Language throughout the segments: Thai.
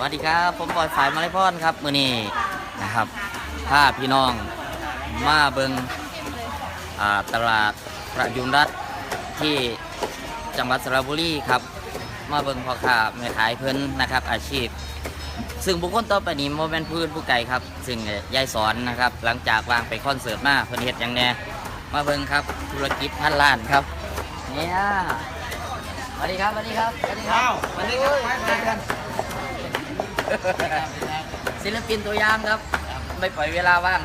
วัสดีครับ ผมปอยฝ่ายมาลัยพรครับมือนี้นะครับพาพี่น้องมาเบิงอ่าตลาดประยุนรัฐที่จังหวัดสระบุรีครับ มาเบิงพ่อค้าแม่ขายเพิ่นนะครับ อาชีพ ซึ่งบุคคลต่อไปนี้โมเป็นพื้นผู้ไก่ครับ ซึ่งยายสอนนะครับ หลังจากวางไปคอนเสิร์ตมาเพิ่นเฮ็ดอย่างแน่มาเบิงครับธุรกิจพันล้านครับเนี่ยสวัสดีครับสวัสดีครับสวัสดีครับสวัสดีครับไปไปกัน ศิลปินตัวอย่างครับ ไม่ปล่อยเวลาว่าง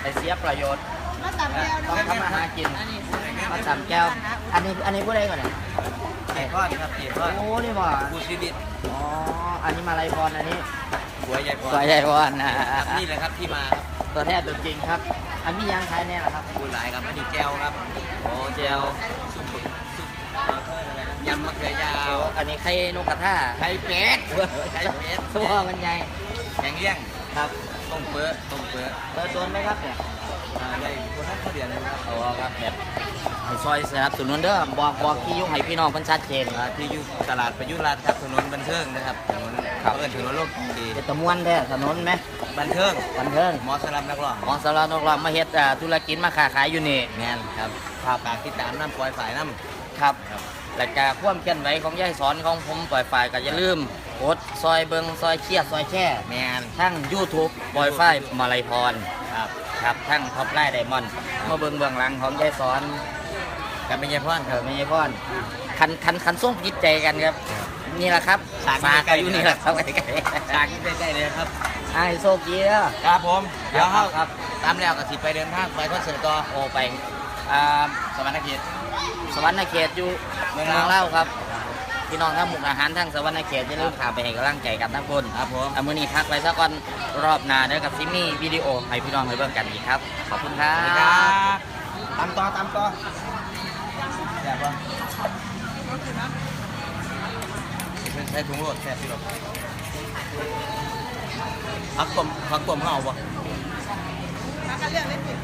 ไปเสียประโยชน์มาตับแก้วต้องเนาะทำมาหากินมาสามแก้ว อันนี้อันนี้ผู้ใดก่อนเนี่ยเกียรติทอดครับเกียรติทอดโอ้นี่บ่กูชีวิตอ๋ออันนี้มาลายพรอันนี้หัวใหญ่กว่าสวยใหญ่พรนะครับนี่แหละครับที่มาครับตัวแท้ตัวจริงครับ อันนี้ยังขายแน่เหรอครับกูหลายครับอันนี้แก้วครับโอ้เจลซุปซุป ยำมะเขือยาว อันนี้ไข่นกกระทาไข่เป็ดไข่เป็ดตัวมันใหญ่แกงเลี้ยงครับต้มเปื้อต้มเปื้อเปิดตัวไหมครับเนี่ยอ่าได้คนนั้นเขาเดือนนึงครับโอ้ครับแบบให้ซอยสนับสนุนเด้อบอกบอกที่อยุ่งให้พี่น้องเพิ่นชัดเจนอ่าที่อยู่ตลาดประยุทธ์รัฐครับถนนบันเทิงนะครับถนนครับเอิ้นถนนโลกดีเป็นตะมวนแท้ถนนไหมบันเทิงบันเทิงหมอสลับนักร้องหมอสารนกรมาเฮ็ดอ่าธุรกิจมาค้าขายอยู่นี่แมนครับครับฝากติดตามน้ำปล่อยฝ่ายน้ำ ครับครับและกาความเคลื่อนไหวของยายสอนของผมปล่อยฝ่ายก็อย่าลืมกดซอยเบิงซอยเชียร์ซอยแช่แมนทั้ง YouTube ปล่อยฝ่ายมาลัยพรครับครับทั้งท็อปไลน์ไดมอนด์มาเบิงเบื้องหลังของยายสอนกันเป็นยังพ่อนเอครัอบไม่ใช่พ่อนคันคันคันส่งจิตใจกันครับ นี่แหละครับฝากฝากใกล้ๆอยู่นี่แหละครับใกล้ฝากใกล้ๆเลยครับๆไอ้โชคดีเด้อครับผมเดี๋ยวครัเขาบครับตามแล้วก็สิไปเดินทางไปคอนเสิร์ตต่อโอไป อ่าสวรรค์เขตสวรรค์เขตอยู่เมืเมือองงลาวเล่าวครับพี่น้องทั้งหมุกอาหารทั้งสวรรค์เขตจะเริ่าลืมข่าวไปให้กำลังใจกันทั้งคนครับผมเอามือนี้พักไว้สักก่อนรอบหน้าเด้อกับซิมี่วิดีโอให้พี่น้องไปเบิ่งกันอีกครับ ขอบคุณครัสวัสดีครับบตามต่อตามต่อแซ่บปะใช้ถุงโหลดแซ่บพี่หรอกพักต้มพักต้มเขาเอาปะมากันเรื่องเล่นสิ